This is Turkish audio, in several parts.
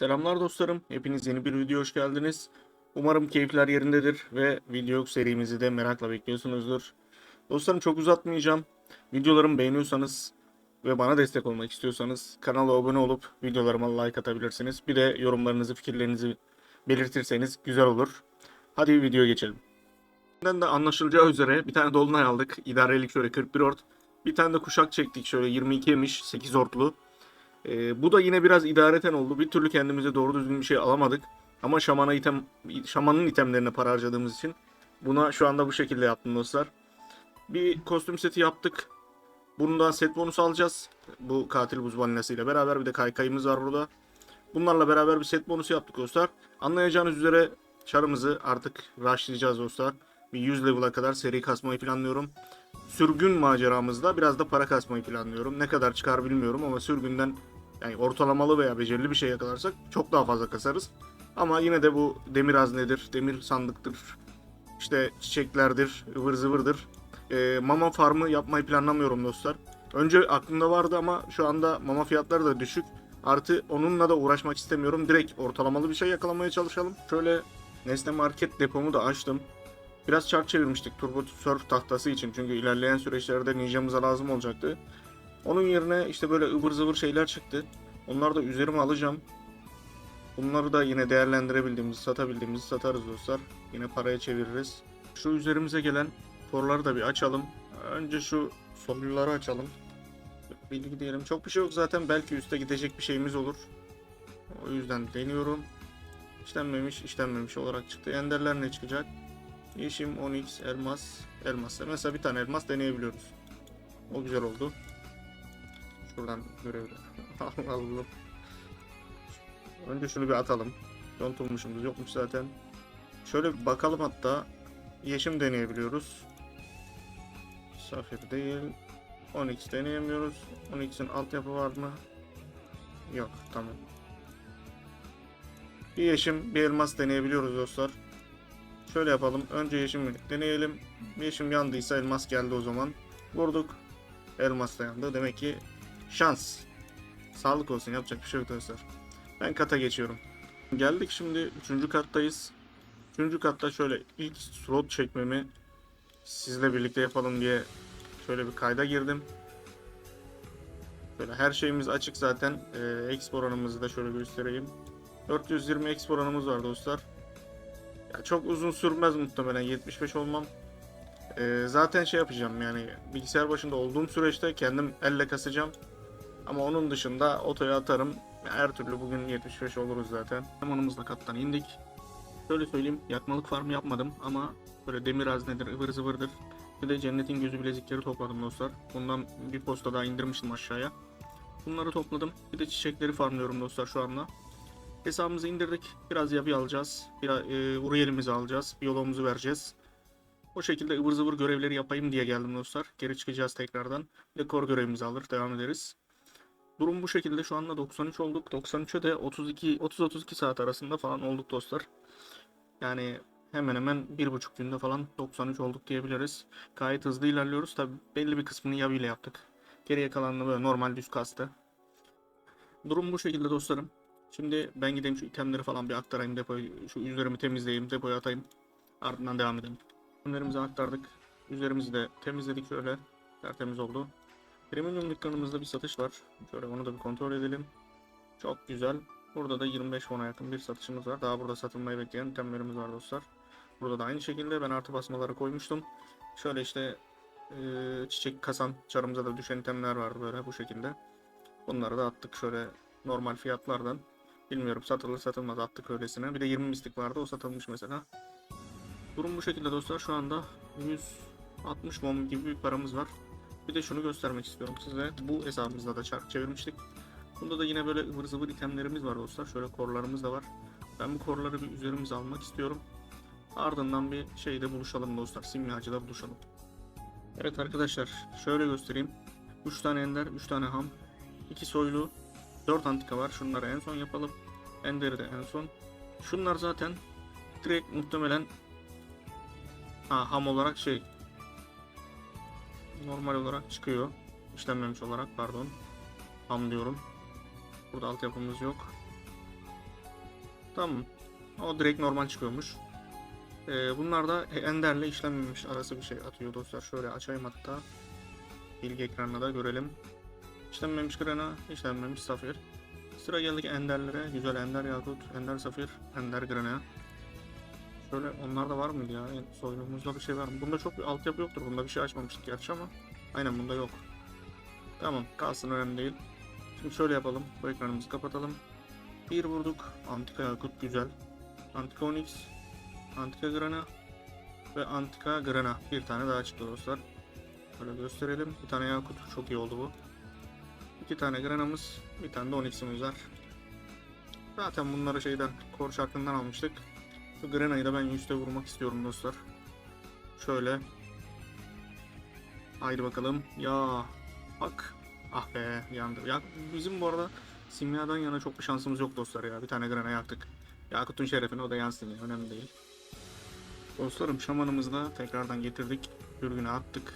Selamlar dostlarım. Hepiniz yeni bir video hoş geldiniz. Umarım keyifler yerindedir ve video serimizi de merakla bekliyorsunuzdur. Dostlarım çok uzatmayacağım. Videolarımı beğeniyorsanız ve bana destek olmak istiyorsanız kanala abone olup videolarıma like atabilirsiniz. Bir de yorumlarınızı, fikirlerinizi belirtirseniz güzel olur. Hadi bir videoya geçelim. Benden de anlaşılacağı üzere bir tane dolunay aldık. İdarelik şöyle 41 ort. Bir tane de kuşak çektik şöyle 22 yemiş 8 ortlu. Ee, bu da yine biraz idareten oldu. Bir türlü kendimize doğru düzgün bir şey alamadık. Ama şamana item, şamanın itemlerine para harcadığımız için buna şu anda bu şekilde yaptım dostlar. Bir kostüm seti yaptık. Bundan set bonusu alacağız. Bu katil buz balinasıyla beraber bir de kaykayımız var burada. Bunlarla beraber bir set bonusu yaptık dostlar. Anlayacağınız üzere çarımızı artık rushlayacağız dostlar. Bir 100 level'a kadar seri kasmayı planlıyorum. Sürgün maceramızda biraz da para kasmayı planlıyorum. Ne kadar çıkar bilmiyorum ama sürgünden yani ortalamalı veya becerili bir şey yakalarsak çok daha fazla kasarız. Ama yine de bu demir haznedir, demir sandıktır, işte çiçeklerdir, ıvır zıvırdır. Ee, mama farmı yapmayı planlamıyorum dostlar. Önce aklımda vardı ama şu anda mama fiyatları da düşük. Artı onunla da uğraşmak istemiyorum. Direkt ortalamalı bir şey yakalamaya çalışalım. Şöyle Nesne Market depomu da açtım. Biraz çark çevirmiştik Turbo Surf tahtası için. Çünkü ilerleyen süreçlerde ninjamıza lazım olacaktı. Onun yerine işte böyle ıvır zıvır şeyler çıktı. Onları da üzerime alacağım. Bunları da yine değerlendirebildiğimizi, satabildiğimizi satarız dostlar. Yine paraya çeviririz. Şu üzerimize gelen forları da bir açalım. Önce şu solluları açalım. Bilgi diyelim. Çok bir şey yok zaten. Belki üste gidecek bir şeyimiz olur. O yüzden deniyorum. İşlenmemiş, işlenmemiş olarak çıktı. Enderler ne çıkacak? Yeşim, onyx, elmas, elmas. Mesela bir tane elmas deneyebiliyoruz. O güzel oldu. Şuradan görebilirim. Allah'ım. Önce şunu bir atalım. Yontulmuşumuz yokmuş zaten. Şöyle bir bakalım hatta. Yeşim deneyebiliyoruz. Safir değil. Onyx deneyemiyoruz. Onyx'in altyapı var mı? Yok tamam. Bir yeşim bir elmas deneyebiliyoruz dostlar. Şöyle yapalım. Önce yeşimi deneyelim. Yeşim yandıysa elmas geldi o zaman. Vurduk. Elmas da yandı. Demek ki şans. Sağlık olsun. Yapacak bir şey yok dostlar. Ben kata geçiyorum. Geldik şimdi 3. kattayız. 3. katta şöyle ilk slot çekmemi sizle birlikte yapalım diye şöyle bir kayda girdim. Böyle her şeyimiz açık zaten. Ee, exp oranımızı da şöyle göstereyim. 420 exp oranımız var dostlar. Ya çok uzun sürmez muhtemelen 75 olmam. Ee, zaten şey yapacağım yani bilgisayar başında olduğum süreçte kendim elle kasacağım. Ama onun dışında otoya atarım. Her türlü bugün 75 oluruz zaten. Zamanımızla kattan indik. Şöyle söyleyeyim yakmalık farmı yapmadım ama böyle demir haznedir, ıvır zıvırdır. Bir de cennetin gözü bilezikleri topladım dostlar. Bundan bir posta daha indirmiştim aşağıya. Bunları topladım. Bir de çiçekleri farmlıyorum dostlar şu anda. Hesabımızı indirdik. Biraz yabi alacağız. Biraz e, Uriel'imizi alacağız. Biyoloğumuzu vereceğiz. O şekilde ıvır zıvır görevleri yapayım diye geldim dostlar. Geri çıkacağız tekrardan. Bir de kor görevimizi alır. Devam ederiz. Durum bu şekilde. Şu anda 93 olduk. 93'e de 32 30-32 saat arasında falan olduk dostlar. Yani hemen hemen bir buçuk günde falan 93 olduk diyebiliriz. Gayet hızlı ilerliyoruz. Tabi belli bir kısmını yabi ile yaptık. Geriye kalanını böyle normal düz kastı. Durum bu şekilde dostlarım. Şimdi ben gideyim şu itemleri falan bir aktarayım depoyu. Şu üzerimi temizleyeyim, depoya atayım. Ardından devam edelim. İtemlerimizi aktardık. Üzerimizi de temizledik şöyle. Tertemiz oldu. Premium dükkanımızda bir satış var. Şöyle onu da bir kontrol edelim. Çok güzel. Burada da 25 fona yakın bir satışımız var. Daha burada satılmayı bekleyen itemlerimiz var dostlar. Burada da aynı şekilde ben artı basmaları koymuştum. Şöyle işte eee, çiçek kasan çarımıza da düşen itemler var böyle bu şekilde. Bunları da attık şöyle normal fiyatlardan. Bilmiyorum satılır satılmaz attık öylesine. Bir de 20 mistik vardı o satılmış mesela. Durum bu şekilde dostlar. Şu anda 160 mom gibi bir paramız var. Bir de şunu göstermek istiyorum size. Bu hesabımızda da çark çevirmiştik. Bunda da yine böyle ıvır zıvır itemlerimiz var dostlar. Şöyle korlarımız da var. Ben bu korları bir üzerimize almak istiyorum. Ardından bir şeyde buluşalım dostlar. Simyacıda buluşalım. Evet arkadaşlar şöyle göstereyim. 3 tane ender, 3 tane ham, 2 soylu, 4 antika var. Şunları en son yapalım. Ender'i de en son. Şunlar zaten direkt muhtemelen ha, ham olarak şey normal olarak çıkıyor. İşlenmemiş olarak pardon. Ham diyorum. Burada altyapımız yok. Tamam. O direkt normal çıkıyormuş. Ee, bunlar da Ender'le işlenmemiş arası bir şey atıyor dostlar. Şöyle açayım hatta. Bilgi ekranına da görelim. İşlenmemiş Grana, işlenmemiş Safir. Sıra geldik Ender'lere. Güzel Ender Yakut, Ender Safir, Ender Grana. Şöyle onlar da var mıydı ya? En Soyunumuzda bir şey var mı? Bunda çok bir altyapı yoktur. Bunda bir şey açmamıştık gerçi ama. Aynen bunda yok. Tamam kalsın önemli değil. Şimdi şöyle yapalım. Bu ekranımızı kapatalım. Bir vurduk. Antika Yakut güzel. Antika Onyx. Antika Grana. Ve Antika Grana. Bir tane daha çıktı dostlar. Şöyle gösterelim. Bir tane Yakut. Çok iyi oldu bu. İki tane Grana'mız. Bir tane de Onyx'imiz var. Zaten bunları şeyden, kor şarkından almıştık. Şu Grana'yı da ben yüzde vurmak istiyorum dostlar. Şöyle. Haydi bakalım. Ya bak. Ah be yandı. Ya bizim bu arada simyadan yana çok bir şansımız yok dostlar ya. Bir tane Grana yaktık. Yakut'un şerefine o da yansın ya. Önemli değil. Dostlarım şamanımızı da tekrardan getirdik. Sürgüne attık.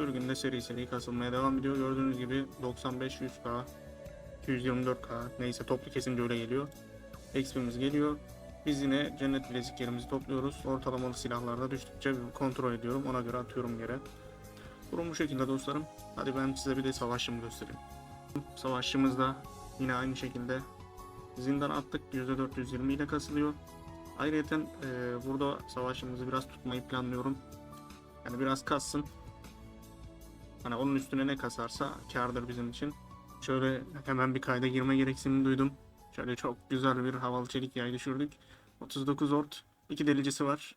Sürgün de seri seri kasılmaya devam ediyor. Gördüğünüz gibi 95 100k 224k neyse toplu kesince öyle geliyor. XP'miz geliyor. Biz yine cennet bileziklerimizi topluyoruz. Ortalamalı silahlarda düştükçe kontrol ediyorum. Ona göre atıyorum yere. Durum bu şekilde dostlarım. Hadi ben size bir de savaşçımı göstereyim. Savaşçımız da yine aynı şekilde zindan attık. %420 ile kasılıyor. Ayrıca e, burada savaşçımızı biraz tutmayı planlıyorum. Yani biraz kassın. Hani onun üstüne ne kasarsa kardır bizim için. Şöyle hemen bir kayda girme gereksinimi duydum. Şöyle çok güzel bir havalı çelik yay düşürdük. 39 ort. iki delicisi var.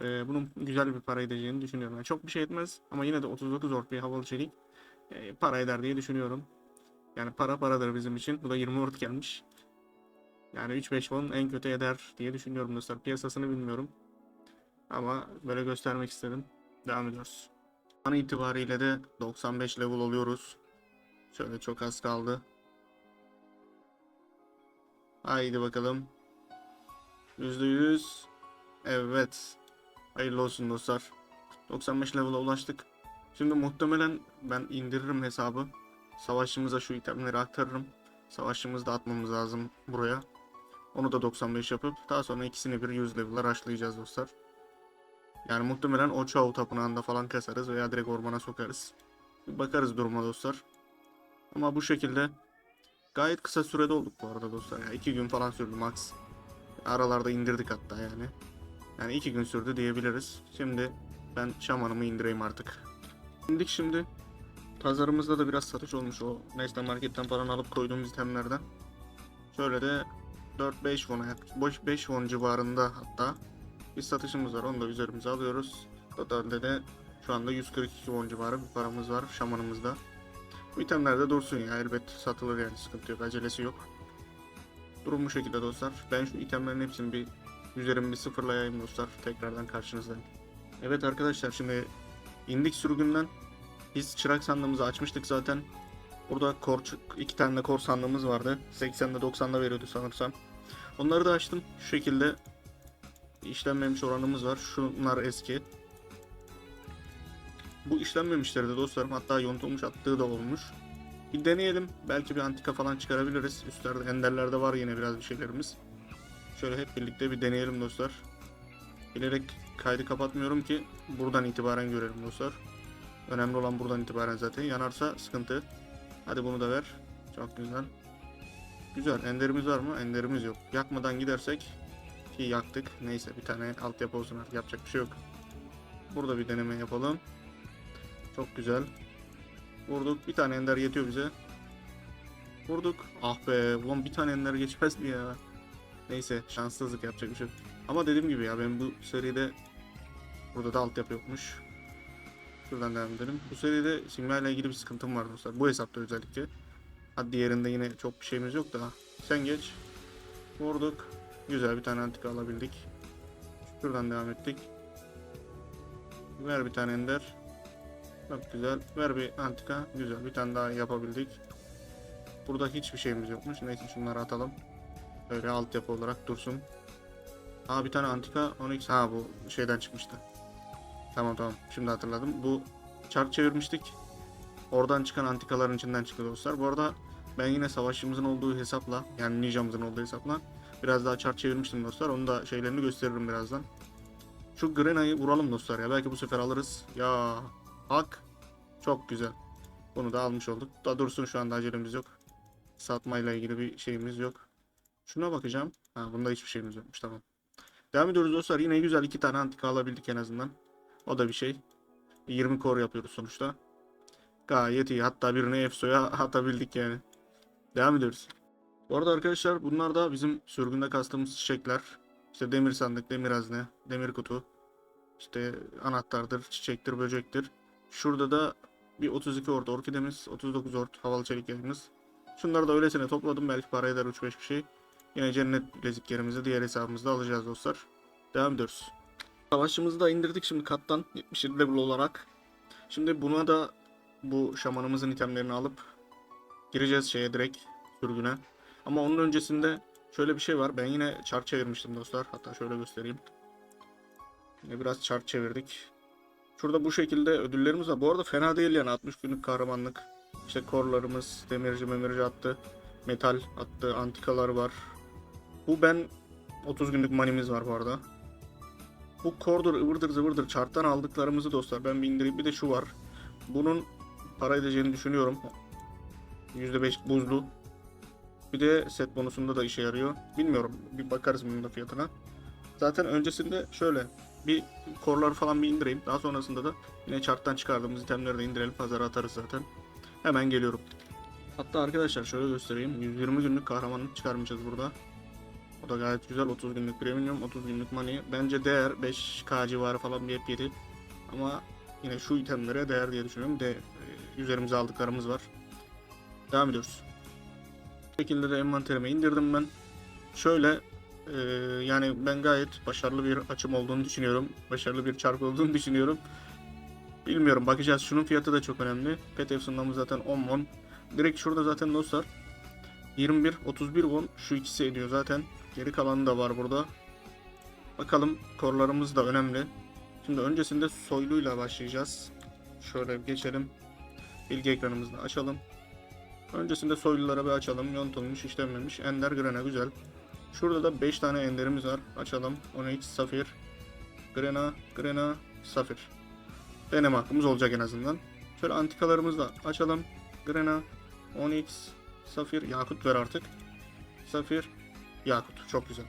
Ee, bunun güzel bir para edeceğini düşünüyorum. Yani çok bir şey etmez ama yine de 39 ort bir havalı çelik e, para eder diye düşünüyorum. Yani para paradır bizim için. Bu da 20 ort gelmiş. Yani 3-5 won en kötü eder diye düşünüyorum dostlar. Piyasasını bilmiyorum. Ama böyle göstermek istedim. Devam ediyoruz. An itibariyle de 95 level oluyoruz. Şöyle çok az kaldı. Haydi bakalım. %100. Evet. Hayırlı olsun dostlar. 95 level'a ulaştık. Şimdi muhtemelen ben indiririm hesabı. Savaşçımıza şu itemleri aktarırım. Savaşçımızı da atmamız lazım buraya. Onu da 95 yapıp daha sonra ikisini bir 100 level'a rushlayacağız dostlar. Yani muhtemelen o Chow tapınağında falan kasarız veya direkt ormana sokarız. Bir bakarız duruma dostlar. Ama bu şekilde gayet kısa sürede olduk bu arada dostlar. Ya iki gün falan sürdü max. Aralarda indirdik hatta yani. Yani iki gün sürdü diyebiliriz. Şimdi ben şamanımı indireyim artık. İndik şimdi. Pazarımızda da biraz satış olmuş o Nesne Market'ten falan alıp koyduğumuz itemlerden. Şöyle de 4-5 won, 5 won civarında hatta bir satışımız var. Onu da üzerimize alıyoruz. Totalde de şu anda 142 won civarı bir paramız var şamanımızda. Bu itemler de dursun ya elbet satılır yani sıkıntı yok acelesi yok. Durum bu şekilde dostlar. Ben şu itemlerin hepsini bir üzerimi bir sıfırlayayım dostlar. Tekrardan karşınızdayım. Evet arkadaşlar şimdi indik sürgünden. Biz çırak sandığımızı açmıştık zaten. Burada kor, iki tane de kor sandığımız vardı. 80'de 90'da veriyordu sanırsam. Onları da açtım. Şu şekilde işlenmemiş oranımız var. Şunlar eski. Bu işlenmemişleri de dostlarım hatta yontulmuş attığı da olmuş. Bir deneyelim. Belki bir antika falan çıkarabiliriz. Üstlerde enderlerde var yine biraz bir şeylerimiz. Şöyle hep birlikte bir deneyelim dostlar. Bilerek kaydı kapatmıyorum ki buradan itibaren görelim dostlar. Önemli olan buradan itibaren zaten. Yanarsa sıkıntı. Hadi bunu da ver. Çok güzel. Güzel. Enderimiz var mı? Enderimiz yok. Yakmadan gidersek ki yaktık. Neyse bir tane altyapı olsun artık yapacak bir şey yok. Burada bir deneme yapalım. Çok güzel. Vurduk. Bir tane ender yetiyor bize. Vurduk. Ah be. Ulan bir tane ender geçmez mi ya? Neyse şanssızlık yapacak bir şey yok. Ama dediğim gibi ya ben bu seride burada da altyapı yokmuş. Şuradan devam edelim. Bu seride simya ile ilgili bir sıkıntım var dostlar. Bu hesapta özellikle. Hadi diğerinde yine çok bir şeyimiz yok da. Sen geç. Vurduk. Güzel bir tane antika alabildik. Şuradan devam ettik. Ver bir tane ender. Çok güzel. Ver bir antika. Güzel. Bir tane daha yapabildik. Burada hiçbir şeyimiz yokmuş. Neyse şunları atalım. Öyle altyapı olarak dursun. Aa bir tane antika Onyx. Ha bu şeyden çıkmıştı. Tamam tamam. Şimdi hatırladım. Bu çark çevirmiştik. Oradan çıkan antikaların içinden çıktı dostlar. Bu arada ben yine savaşçımızın olduğu hesapla yani ninjamızın olduğu hesapla Biraz daha çark çevirmiştim dostlar. Onu da şeylerini gösteririm birazdan. Şu Grena'yı vuralım dostlar ya. Belki bu sefer alırız. Ya hak. Çok güzel. Bunu da almış olduk. Da dursun şu anda acelemiz yok. Satmayla ilgili bir şeyimiz yok. Şuna bakacağım. Ha bunda hiçbir şeyimiz yokmuş tamam. Devam ediyoruz dostlar. Yine güzel iki tane antika alabildik en azından. O da bir şey. 20 kor yapıyoruz sonuçta. Gayet iyi. Hatta birini Efso'ya atabildik yani. Devam ediyoruz. Bu arada arkadaşlar bunlar da bizim sürgünde kastığımız çiçekler. İşte demir sandık, demir hazne, demir kutu. İşte anahtardır, çiçektir, böcektir. Şurada da bir 32 ort orkidemiz, 39 ort havalı çelik yayımız. Şunları da öylesine topladım. Belki para eder 3-5 bir şey. Yine cennet bileziklerimizi diğer hesabımızda alacağız dostlar. Devam ediyoruz. Savaşçımızı da indirdik şimdi kattan 77 level olarak. Şimdi buna da bu şamanımızın itemlerini alıp gireceğiz şeye direkt sürgüne. Ama onun öncesinde şöyle bir şey var. Ben yine çark çevirmiştim dostlar. Hatta şöyle göstereyim. Yine biraz çark çevirdik. Şurada bu şekilde ödüllerimiz var. Bu arada fena değil yani 60 günlük kahramanlık. İşte korlarımız, demirci memirci attı. Metal attı, antikalar var. Bu ben 30 günlük manimiz var bu arada. Bu kordur, ıvırdır zıvırdır çarktan aldıklarımızı dostlar ben bir. Bir de şu var. Bunun para edeceğini düşünüyorum. %5 buzlu. Bir de set bonusunda da işe yarıyor. Bilmiyorum. Bir bakarız bunun da fiyatına. Zaten öncesinde şöyle bir korları falan bir indireyim. Daha sonrasında da yine charttan çıkardığımız itemleri de indirelim. Pazara atarız zaten. Hemen geliyorum. Hatta arkadaşlar şöyle göstereyim. 120 günlük kahramanlık çıkarmışız burada. O da gayet güzel. 30 günlük premium, 30 günlük money. Bence değer 5k civarı falan bir yepyeni. Ama yine şu itemlere değer diye düşünüyorum. De üzerimize aldıklarımız var. Devam ediyoruz. Şekilde de envanterime indirdim ben. Şöyle e, yani ben gayet başarılı bir açım olduğunu düşünüyorum. Başarılı bir çark olduğunu düşünüyorum. Bilmiyorum bakacağız. Şunun fiyatı da çok önemli. Pet efsunamız zaten 10 won. Direkt şurada zaten dostlar 21, 31 won şu ikisi ediyor zaten. Geri kalanı da var burada. Bakalım korlarımız da önemli. Şimdi öncesinde soyluyla başlayacağız. Şöyle geçelim. Bilgi ekranımızı açalım. Öncesinde soylulara bir açalım. Yontulmuş, işlenmemiş. Ender Grena güzel. Şurada da 5 tane enderimiz var. Açalım. Onyx, Safir, Grena, Grena, Safir. Deneme hakkımız olacak en azından. Şöyle antikalarımızı da açalım. Grena, Onyx, Safir, Yakut ver artık. Safir, Yakut. Çok güzel.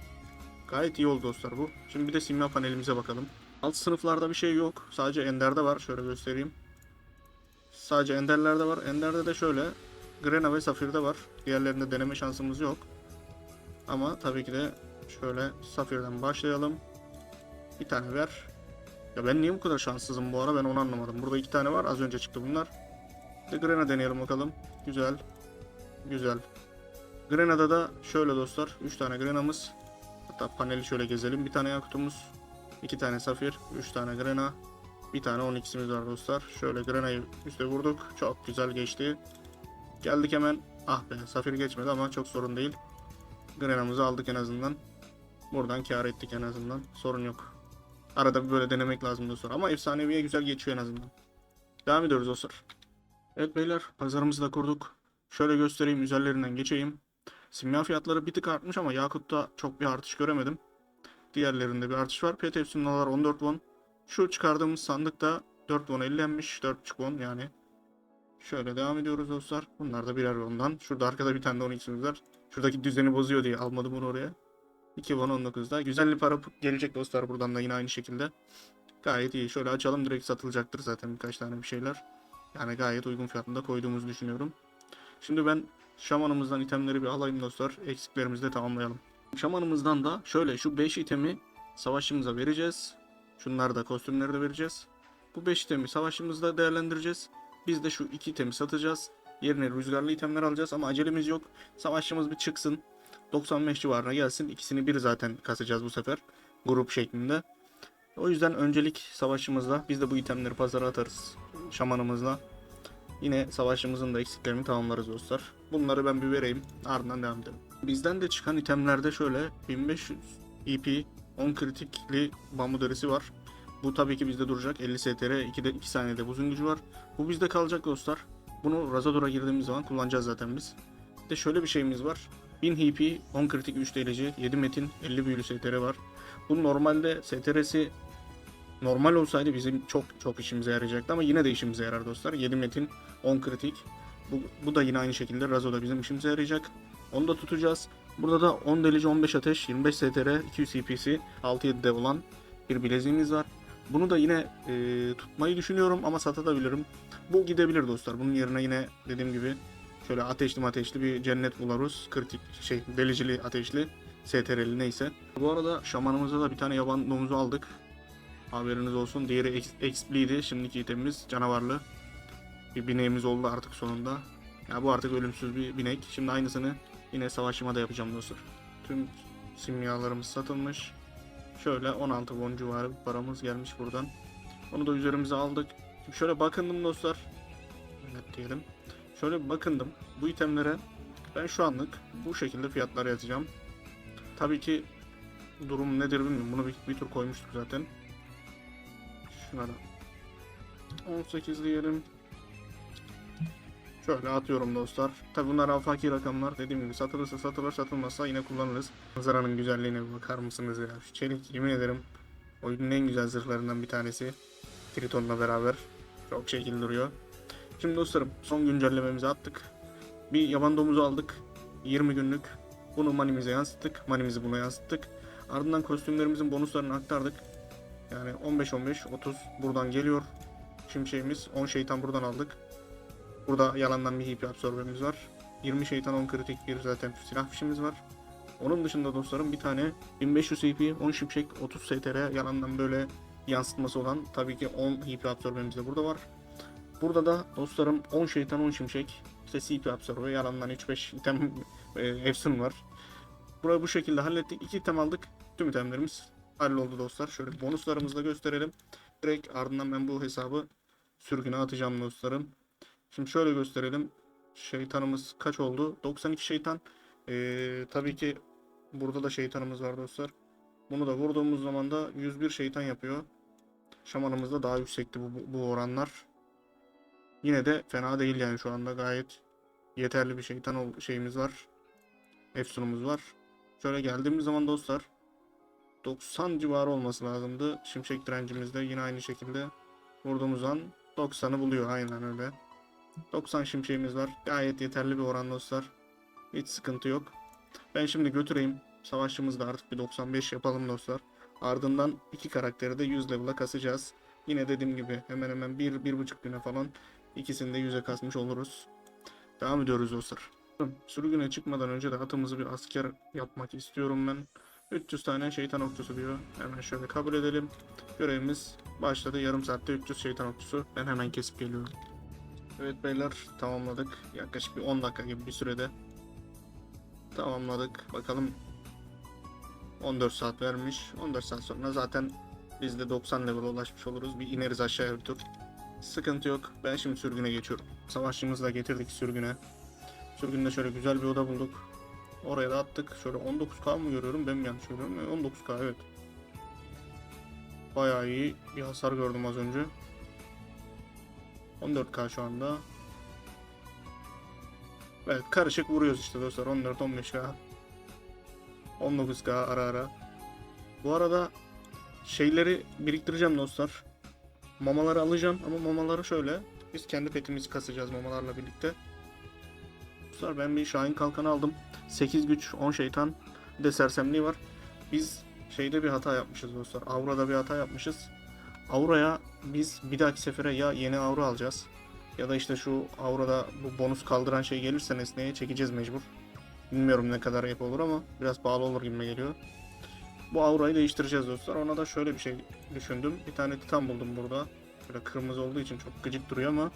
Gayet iyi oldu dostlar bu. Şimdi bir de simya panelimize bakalım. Alt sınıflarda bir şey yok. Sadece Ender'de var. Şöyle göstereyim. Sadece Ender'lerde var. Ender'de de şöyle. Grena ve Safir'de var. Diğerlerinde deneme şansımız yok. Ama tabii ki de şöyle Safir'den başlayalım. Bir tane ver. Ya ben niye bu kadar şanssızım bu ara ben onu anlamadım. Burada iki tane var. Az önce çıktı bunlar. De Grena deneyelim bakalım. Güzel. Güzel. Grena'da da şöyle dostlar. 3 tane Grena'mız. Hatta paneli şöyle gezelim. Bir tane Yakut'umuz. iki tane Safir. 3 tane Grena. Bir tane 12'simiz var dostlar. Şöyle Grena'yı üste vurduk. Çok güzel geçti. Geldik hemen. Ah be Safir geçmedi ama çok sorun değil. Grena'mızı aldık en azından. Buradan kar ettik en azından. Sorun yok. Arada böyle denemek lazım dostlar. Ama efsaneviye güzel geçiyor en azından. Devam ediyoruz dostlar. Evet beyler pazarımızı da kurduk. Şöyle göstereyim üzerlerinden geçeyim. Simya fiyatları bir tık artmış ama Yakut'ta çok bir artış göremedim. Diğerlerinde bir artış var. PT efsunalar 14 won. Şu çıkardığımız sandıkta 4 won 50'lenmiş. 4.5 won yani. Şöyle devam ediyoruz dostlar. Bunlar da birer won'dan. Şurada arkada bir tane de 12'simiz var. Şuradaki düzeni bozuyor diye almadım bunu oraya. 2 won 19'da. Güzel bir para gelecek dostlar buradan da yine aynı şekilde. Gayet iyi. Şöyle açalım direkt satılacaktır zaten birkaç tane bir şeyler. Yani gayet uygun fiyatında koyduğumuzu düşünüyorum. Şimdi ben şamanımızdan itemleri bir alayım dostlar. Eksiklerimizi de tamamlayalım. Şamanımızdan da şöyle şu 5 itemi savaşçımıza vereceğiz. Şunları da kostümleri de vereceğiz. Bu 5 itemi savaşçımızda değerlendireceğiz. Biz de şu 2 itemi satacağız. Yerine rüzgarlı itemler alacağız ama acelemiz yok. Savaşçımız bir çıksın. 95 civarına gelsin. İkisini bir zaten kasacağız bu sefer. Grup şeklinde. O yüzden öncelik savaşçımızla biz de bu itemleri pazara atarız. Şamanımızla. Yine savaşçımızın da eksiklerini tamamlarız dostlar. Bunları ben bir vereyim. Ardından devam edelim. Bizden de çıkan itemlerde şöyle 1500 EP 10 kritikli bambu derisi var. Bu tabii ki bizde duracak. 50 STR 2, de, 2 saniyede buzun gücü var. Bu bizde kalacak dostlar. Bunu Razador'a girdiğimiz zaman kullanacağız zaten biz. Bir de şöyle bir şeyimiz var. 1000 HP, 10 kritik 3 delici, 7 metin, 50 büyülü STR var. Bu normalde STR'si normal olsaydı bizim çok çok işimize yarayacaktı ama yine de işimize yarar dostlar. 7 metin, 10 kritik. Bu, bu da yine aynı şekilde Razo da bizim işimize yarayacak. Onu da tutacağız. Burada da 10 delici 15 ateş, 25 STR, 200 CP'si, 6-7'de olan bir bileziğimiz var. Bunu da yine e, tutmayı düşünüyorum ama satabilirim. Bu gidebilir dostlar. Bunun yerine yine dediğim gibi şöyle ateşli ateşli bir cennet buluruz. Kritik şey delicili ateşli STR'li neyse. Bu arada şamanımıza da bir tane yaban domuzu aldık. Haberiniz olsun. Diğeri XP'liydi. Şimdiki itemimiz canavarlı. Bir bineğimiz oldu artık sonunda. Ya bu artık ölümsüz bir binek. Şimdi aynısını yine savaşıma da yapacağım dostlar. Tüm simyalarımız satılmış. Şöyle 16 won civarı paramız gelmiş buradan. Onu da üzerimize aldık. Şimdi şöyle bakındım dostlar. Evet diyelim. Şöyle bakındım. Bu itemlere ben şu anlık bu şekilde fiyatlar yazacağım. Tabii ki durum nedir bilmiyorum. Bunu bir, bir tur koymuştuk zaten. Şuna da 18 diyelim. Şöyle atıyorum dostlar. Tabi bunlar afaki rakamlar. Dediğim gibi satılırsa satılır satılmazsa yine kullanırız. Manzaranın güzelliğine bakar mısınız ya? Şu çelik yemin ederim oyunun en güzel zırhlarından bir tanesi. Triton'la beraber. Çok şekil duruyor. Şimdi dostlarım son güncellememizi attık. Bir yaban domuzu aldık. 20 günlük. Bunu manimize yansıttık. Manimizi buna yansıttık. Ardından kostümlerimizin bonuslarını aktardık. Yani 15-15, 30 buradan geliyor. Şimşeğimiz 10 şeytan buradan aldık. Burada yalandan bir HP absorbemiz var. 20 şeytan 10 kritik bir zaten silah fişimiz var. Onun dışında dostlarım bir tane 1500 HP 10 şimşek 30 STR yalandan böyle yansıtması olan tabii ki 10 HP absorbemiz de burada var. Burada da dostlarım 10 şeytan 10 şimşek işte CP absorbe yalandan 3-5 item e, var. Burayı bu şekilde hallettik. 2 item aldık. Tüm itemlerimiz halloldu dostlar. Şöyle bonuslarımızı da gösterelim. Direkt ardından ben bu hesabı sürgüne atacağım dostlarım. Şimdi şöyle gösterelim. Şeytanımız kaç oldu? 92 şeytan. Ee, tabii ki burada da şeytanımız var dostlar. Bunu da vurduğumuz zaman da 101 şeytan yapıyor. Şamanımız da daha yüksekti bu, bu, oranlar. Yine de fena değil yani şu anda gayet yeterli bir şeytan şeyimiz var. Efsunumuz var. Şöyle geldiğimiz zaman dostlar 90 civarı olması lazımdı. Şimşek direncimiz de yine aynı şekilde vurduğumuz an 90'ı buluyor aynen öyle. 90 şimşeğimiz var. Gayet yeterli bir oran dostlar. Hiç sıkıntı yok. Ben şimdi götüreyim. Savaşçımızı da artık bir 95 yapalım dostlar. Ardından iki karakteri de 100 level'a kasacağız. Yine dediğim gibi hemen hemen 1-1,5 güne falan ikisini de 100'e kasmış oluruz. Devam ediyoruz dostlar. Sürgüne çıkmadan önce de atımızı bir asker yapmak istiyorum ben. 300 tane şeytan okçusu diyor. Hemen şöyle kabul edelim. Görevimiz başladı. Yarım saatte 300 şeytan okçusu. Ben hemen kesip geliyorum. Evet beyler tamamladık. Yaklaşık bir 10 dakika gibi bir sürede tamamladık. Bakalım 14 saat vermiş. 14 saat sonra zaten biz de 90 level'a ulaşmış oluruz. Bir ineriz aşağıya bir tur. Sıkıntı yok. Ben şimdi sürgüne geçiyorum. Savaşçımızı da getirdik sürgüne. Sürgünde şöyle güzel bir oda bulduk. Oraya da attık. Şöyle 19k mı görüyorum? Ben mi yanlış görüyorum? E, 19k evet. Bayağı iyi bir hasar gördüm az önce. 14k şu anda. Evet karışık vuruyoruz işte dostlar. 14-15k 19k ara ara. Bu arada şeyleri biriktireceğim dostlar. Mamaları alacağım ama mamaları şöyle. Biz kendi petimizi kasacağız mamalarla birlikte. Dostlar ben bir Şahin kalkanı aldım. 8 güç 10 şeytan bir de sersemliği var. Biz şeyde bir hata yapmışız dostlar. Aura'da bir hata yapmışız Aura'ya biz bir dahaki sefere ya yeni Aura alacağız ya da işte şu Aura'da bu bonus kaldıran şey gelirse nesneye çekeceğiz mecbur. Bilmiyorum ne kadar yap olur ama biraz pahalı olur gibi geliyor. Bu Aura'yı değiştireceğiz dostlar. Ona da şöyle bir şey düşündüm. Bir tane titan buldum burada. Böyle kırmızı olduğu için çok gıcık duruyor ama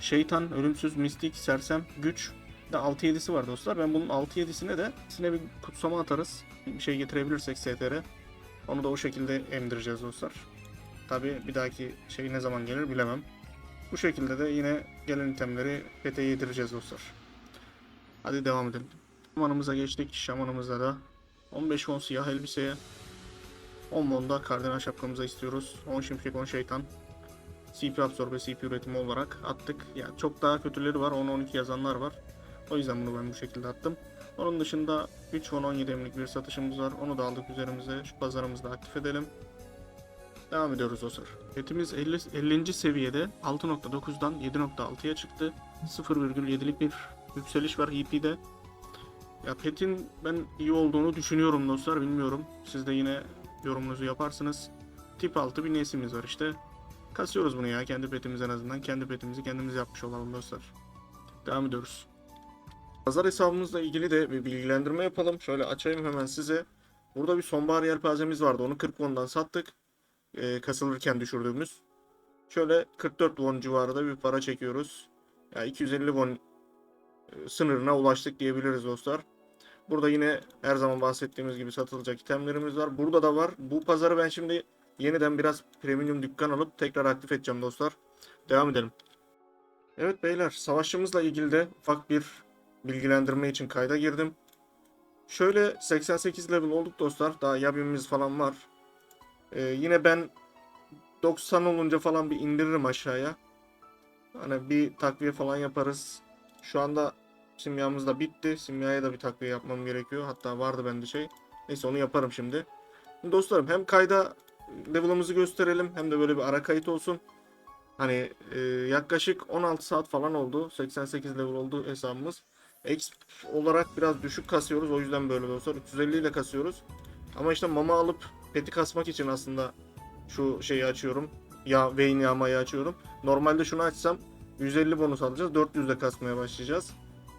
Şeytan, Ölümsüz, Mistik, Sersem, Güç de 6-7'si var dostlar. Ben bunun 6-7'sine de içine bir kutsama atarız. Bir şey getirebilirsek STR. Onu da o şekilde emdireceğiz dostlar. Tabi bir dahaki şey ne zaman gelir bilemem. Bu şekilde de yine gelen itemleri pete yedireceğiz dostlar. Hadi devam edelim. Şamanımıza geçtik. Şamanımızda da 15 won siyah elbiseye 10 won da kardinal şapkamıza istiyoruz. 10 şimşek 10 şeytan. CP absorbe CP üretimi olarak attık. Yani çok daha kötüleri var. 10-12 yazanlar var. O yüzden bunu ben bu şekilde attım. Onun dışında 3 won 17 emlik bir satışımız var. Onu da aldık üzerimize. Şu pazarımızı da aktif edelim. Devam ediyoruz dostlar. Petimiz 50, 50. seviyede 6.9'dan 7.6'ya çıktı. 0,7'lik bir yükseliş var EP'de. Ya Pet'in ben iyi olduğunu düşünüyorum dostlar. Bilmiyorum. Siz de yine yorumunuzu yaparsınız. Tip 6 bir nesimiz var işte. Kasıyoruz bunu ya. Kendi petimiz en azından. Kendi petimizi kendimiz yapmış olalım dostlar. Devam ediyoruz. Pazar hesabımızla ilgili de bir bilgilendirme yapalım. Şöyle açayım hemen size. Burada bir sonbahar yelpazemiz vardı. Onu 40 won'dan sattık. Ee, kasılırken düşürdüğümüz. Şöyle 44 won civarında bir para çekiyoruz. Ya 250 won e, sınırına ulaştık diyebiliriz dostlar. Burada yine her zaman bahsettiğimiz gibi satılacak itemlerimiz var. Burada da var. Bu pazarı ben şimdi yeniden biraz premium dükkan alıp tekrar aktif edeceğim dostlar. Devam edelim. Evet beyler savaşçımızla ilgili de ufak bir bilgilendirme için kayda girdim. Şöyle 88 level olduk dostlar. Daha yabimiz falan var. Ee, yine ben 90 olunca falan bir indiririm aşağıya. Hani bir takviye falan yaparız. Şu anda simyamız da bitti. Simyaya da bir takviye yapmam gerekiyor. Hatta vardı bende şey. Neyse onu yaparım şimdi. Dostlarım hem kayda level'ımızı gösterelim hem de böyle bir ara kayıt olsun. Hani e, yaklaşık 16 saat falan oldu. 88 level oldu hesabımız. X olarak biraz düşük kasıyoruz. O yüzden böyle dostlar. 350 ile kasıyoruz. Ama işte mama alıp peti kasmak için aslında şu şeyi açıyorum. Ya Vayne yağmayı açıyorum. Normalde şunu açsam 150 bonus alacağız. 400 de kasmaya başlayacağız.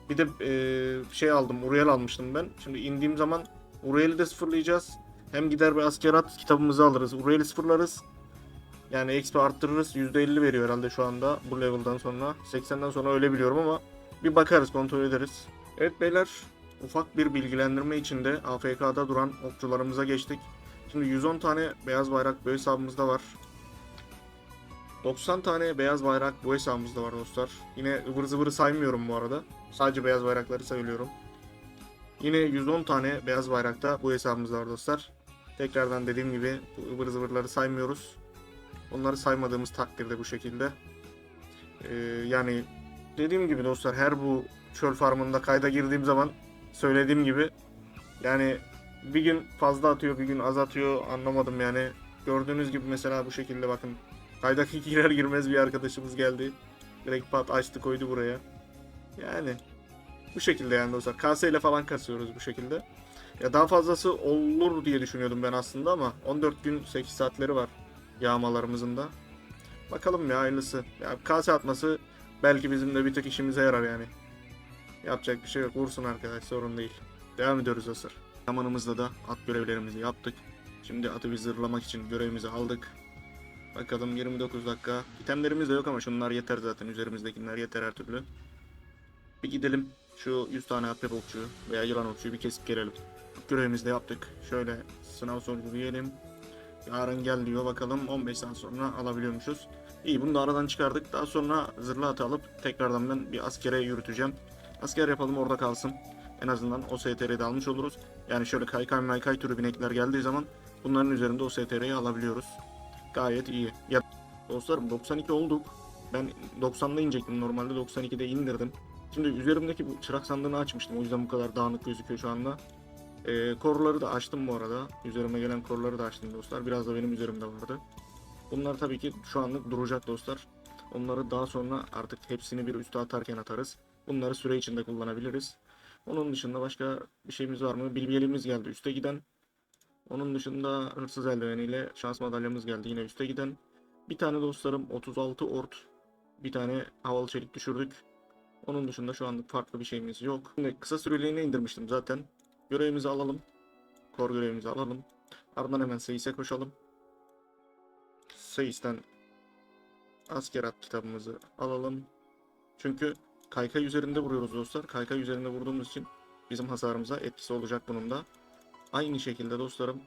Bir de e, şey aldım. Uriel almıştım ben. Şimdi indiğim zaman Uriel'i de sıfırlayacağız. Hem gider bir askerat kitabımızı alırız. Uriel'i sıfırlarız. Yani XP arttırırız. %50 veriyor herhalde şu anda bu level'dan sonra. 80'den sonra öyle biliyorum ama bir bakarız kontrol ederiz. Evet beyler ufak bir bilgilendirme içinde AFK'da duran okçularımıza geçtik. Şimdi 110 tane beyaz bayrak bu hesabımızda var. 90 tane beyaz bayrak bu hesabımızda var dostlar. Yine ıvır zıvırı saymıyorum bu arada. Sadece beyaz bayrakları sayıyorum. Yine 110 tane beyaz bayrak da bu hesabımızda var dostlar. Tekrardan dediğim gibi bu ıvır zıvırları saymıyoruz. Onları saymadığımız takdirde bu şekilde. Ee, yani dediğim gibi dostlar her bu çöl farmında kayda girdiğim zaman söylediğim gibi yani bir gün fazla atıyor bir gün az atıyor anlamadım yani. Gördüğünüz gibi mesela bu şekilde bakın. Kayda girer girmez bir arkadaşımız geldi. Direkt pat açtı koydu buraya. Yani bu şekilde yani dostlar. KS ile falan kasıyoruz bu şekilde. Ya daha fazlası olur diye düşünüyordum ben aslında ama 14 gün 8 saatleri var yağmalarımızın da. Bakalım ya hayırlısı. Ya kase atması belki bizim de bir tek işimize yarar yani. Yapacak bir şey yok. Vursun arkadaş sorun değil. Devam ediyoruz dostlar. Zamanımızda da at görevlerimizi yaptık. Şimdi atı bir zırlamak için görevimizi aldık. Bakalım 29 dakika. İtemlerimiz de yok ama şunlar yeter zaten. Üzerimizdekiler yeter her türlü. Bir gidelim. Şu 100 tane atlet okçu veya yılan okçuyu bir kesip gelelim. Görevimizi de yaptık. Şöyle sınav sonucu diyelim. Yarın gel diyor bakalım 15 saat sonra alabiliyormuşuz. İyi bunu da aradan çıkardık. Daha sonra zırhlı atı alıp tekrardan ben bir askere yürüteceğim. Asker yapalım orada kalsın. En azından o STR'yi de almış oluruz. Yani şöyle kaykay maykay türü binekler geldiği zaman bunların üzerinde o STR'yi alabiliyoruz. Gayet iyi. Ya dostlarım 92 olduk. Ben 90'da inecektim normalde 92'de indirdim. Şimdi üzerimdeki bu çırak sandığını açmıştım. O yüzden bu kadar dağınık gözüküyor şu anda. Ee, korları da açtım bu arada. Üzerime gelen korları da açtım dostlar. Biraz da benim üzerimde vardı. Bunlar tabii ki şu anlık duracak dostlar. Onları daha sonra artık hepsini bir üste atarken atarız. Bunları süre içinde kullanabiliriz. Onun dışında başka bir şeyimiz var mı? Bilgelimiz geldi üste giden. Onun dışında hırsız eldiveniyle şans madalyamız geldi yine üste giden. Bir tane dostlarım 36 ort. Bir tane havalı çelik düşürdük. Onun dışında şu anlık farklı bir şeyimiz yok. Şimdi kısa süreliğine indirmiştim zaten. Görevimizi alalım. Kor görevimizi alalım. Ardından hemen Seyis'e koşalım. Seyis'ten asker at kitabımızı alalım. Çünkü kaykay üzerinde vuruyoruz dostlar. Kaykay üzerinde vurduğumuz için bizim hasarımıza etkisi olacak bunun da. Aynı şekilde dostlarım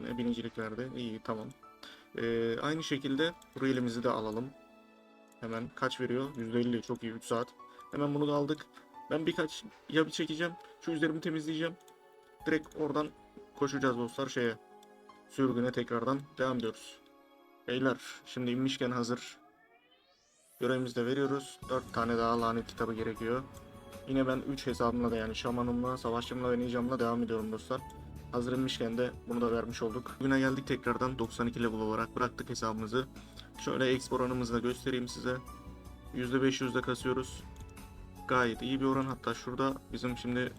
ne binicilik verdi. İyi tamam. Ee, aynı şekilde elimizi de alalım. Hemen kaç veriyor? %50 çok iyi 3 saat. Hemen bunu da aldık. Ben birkaç ya bir çekeceğim. Şu üzerimi temizleyeceğim. Direkt oradan koşacağız dostlar şeye. Sürgüne tekrardan devam ediyoruz. Beyler şimdi inmişken hazır. Görevimizi veriyoruz. 4 tane daha lanet kitabı gerekiyor. Yine ben 3 hesabımla da yani şamanımla, savaşçımla ve ninjamla devam ediyorum dostlar. Hazır inmişken de bunu da vermiş olduk. Bugüne geldik tekrardan 92 level olarak bıraktık hesabımızı. Şöyle exp oranımızı da göstereyim size. %500'de kasıyoruz. Gayet iyi bir oran hatta şurada bizim şimdi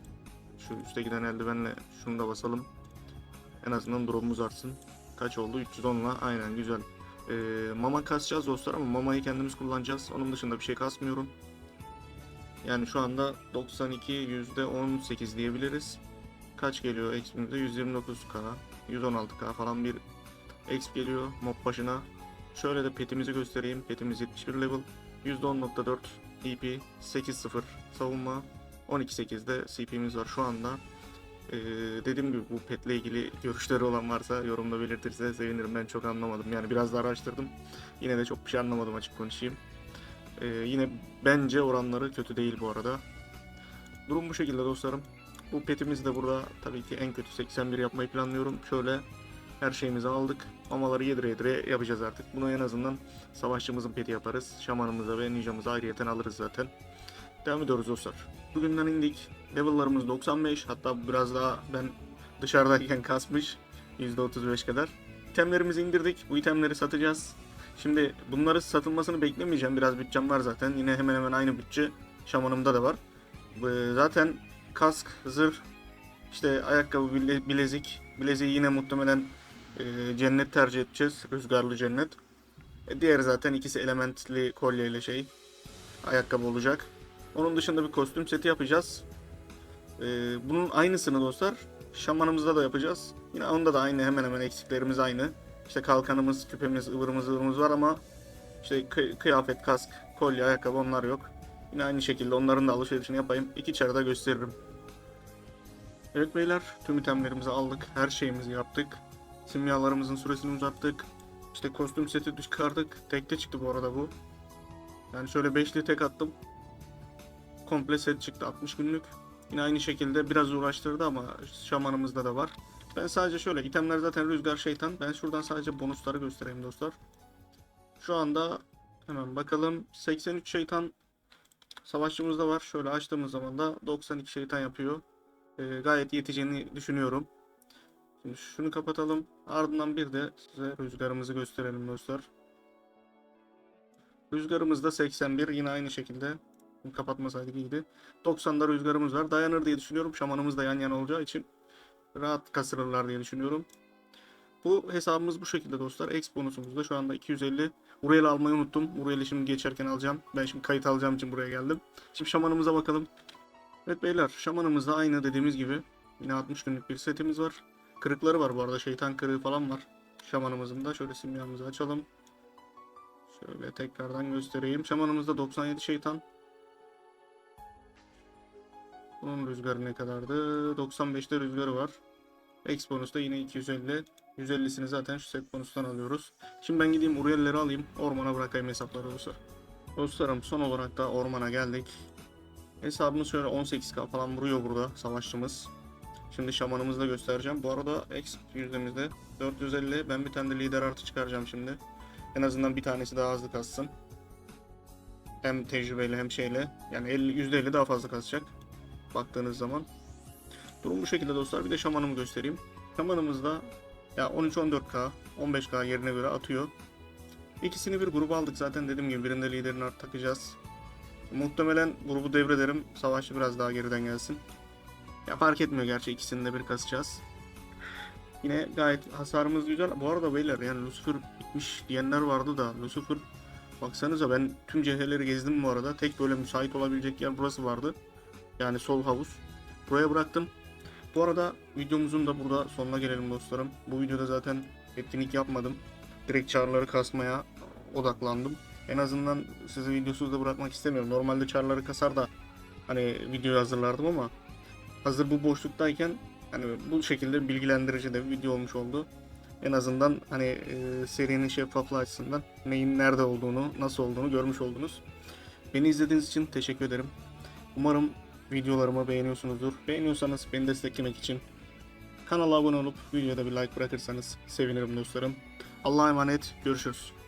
şu üstte giden eldivenle şunu da basalım. En azından durumumuz artsın. Kaç oldu? 310'la aynen güzel. Ee, mama kasacağız dostlar ama mamayı kendimiz kullanacağız. Onun dışında bir şey kasmıyorum. Yani şu anda 92 %18 diyebiliriz. Kaç geliyor exp'imizde? 129k, 116k falan bir exp geliyor mob başına. Şöyle de petimizi göstereyim. Petimiz 71 level. %10.4 EP, 8.0 savunma, 12.8'de CP'miz var şu anda. Ee, dediğim gibi bu petle ilgili görüşleri olan varsa yorumda belirtirse sevinirim. Ben çok anlamadım. Yani biraz da araştırdım. Yine de çok bir şey anlamadım açık konuşayım. Ee, yine bence oranları kötü değil bu arada. Durum bu şekilde dostlarım. Bu petimiz de burada tabii ki en kötü 81 yapmayı planlıyorum. Şöyle her şeyimizi aldık. Mamaları yedire yedire yapacağız artık. Bunu en azından savaşçımızın peti yaparız. Şamanımıza ve ninjamıza ayrıyeten alırız zaten. Devam ediyoruz dostlar. Bugünden indik. Level'larımız 95. Hatta biraz daha ben dışarıdayken kasmış. %35 kadar. İtemlerimizi indirdik. Bu itemleri satacağız. Şimdi bunları satılmasını beklemeyeceğim. Biraz bütçem var zaten. Yine hemen hemen aynı bütçe şamanımda da var. Zaten kask, zırh, işte ayakkabı, bile- bilezik. Bileziği yine muhtemelen e, cennet tercih edeceğiz. Rüzgarlı cennet. E, diğeri zaten ikisi elementli kolyeyle şey. Ayakkabı olacak. Onun dışında bir kostüm seti yapacağız. E, bunun aynısını dostlar şamanımızda da yapacağız. Yine onda da aynı hemen hemen eksiklerimiz aynı. İşte kalkanımız, küpemiz, ıvırımız, ıvırımız var ama işte kı- kıyafet, kask, kolye, ayakkabı onlar yok. Yine aynı şekilde onların da alışverişini yapayım. İki çarada gösteririm. Evet beyler, tüm itemlerimizi aldık. Her şeyimizi yaptık. Simyalarımızın süresini uzattık. İşte kostüm seti çıkardık. Tekte çıktı bu arada bu. Yani şöyle beşli tek attım. Komple set çıktı 60 günlük. Yine aynı şekilde biraz uğraştırdı ama şamanımızda da var. Ben sadece şöyle itemler zaten rüzgar şeytan. Ben şuradan sadece bonusları göstereyim dostlar. Şu anda hemen bakalım 83 şeytan savaşçımız da var. Şöyle açtığımız zaman da 92 şeytan yapıyor. Ee, gayet yeteceğini düşünüyorum. Şimdi şunu kapatalım. Ardından bir de size rüzgarımızı gösterelim dostlar. Rüzgarımız da 81 yine aynı şekilde. Kapatmasaydık iyiydi. 90'da rüzgarımız var. Dayanır diye düşünüyorum. Şamanımız da yan yana olacağı için rahat kasırırlar diye düşünüyorum. Bu hesabımız bu şekilde dostlar. X bonusumuz da şu anda 250. Urel'i almayı unuttum. Urel'i şimdi geçerken alacağım. Ben şimdi kayıt alacağım için buraya geldim. Şimdi şamanımıza bakalım. Evet beyler şamanımız da aynı dediğimiz gibi. Yine 60 günlük bir setimiz var. Kırıkları var bu arada. Şeytan kırığı falan var. Şamanımızın da. Şöyle simyamızı açalım. Şöyle tekrardan göstereyim. Şamanımızda 97 şeytan. Bunun rüzgarı ne kadardı? 95'te rüzgarı var. X bonus da yine 250. 150'sini zaten şu set bonustan alıyoruz. Şimdi ben gideyim Uriel'leri alayım. Ormana bırakayım hesapları dostlar. Dostlarım son olarak da ormana geldik. Hesabımız şöyle 18k falan vuruyor burada savaşçımız. Şimdi şamanımızı da göstereceğim. Bu arada X yüzdemizde 450. Ben bir tane de lider artı çıkaracağım şimdi. En azından bir tanesi daha hızlı kassın. Hem tecrübeyle hem şeyle. Yani 50, %50 daha fazla kasacak. Baktığınız zaman. Durum bu şekilde dostlar. Bir de şamanımı göstereyim. Şamanımız da ya 13-14k, 15k yerine göre atıyor. İkisini bir gruba aldık zaten dediğim gibi birinde liderini artık takacağız. Muhtemelen grubu devrederim. Savaşçı biraz daha geriden gelsin. Ya fark etmiyor gerçi ikisini de bir kasacağız. Yine gayet hasarımız güzel. Bu arada beyler yani Lucifer bitmiş diyenler vardı da Lucifer baksanıza ben tüm ceheleri gezdim bu arada. Tek böyle müsait olabilecek yer burası vardı. Yani sol havuz. Buraya bıraktım. Bu arada videomuzun da burada sonuna gelelim dostlarım. Bu videoda zaten etkinlik yapmadım. Direkt çarları kasmaya odaklandım. En azından sizi videosuz da bırakmak istemiyorum. Normalde çarları kasar da hani video hazırlardım ama hazır bu boşluktayken hani bu şekilde bilgilendirici de bir video olmuş oldu. En azından hani e, serinin şeffaflığı açısından neyin nerede olduğunu, nasıl olduğunu görmüş oldunuz. Beni izlediğiniz için teşekkür ederim. Umarım videolarımı beğeniyorsunuzdur. Beğeniyorsanız beni desteklemek için kanala abone olup videoda bir like bırakırsanız sevinirim dostlarım. Allah'a emanet. Görüşürüz.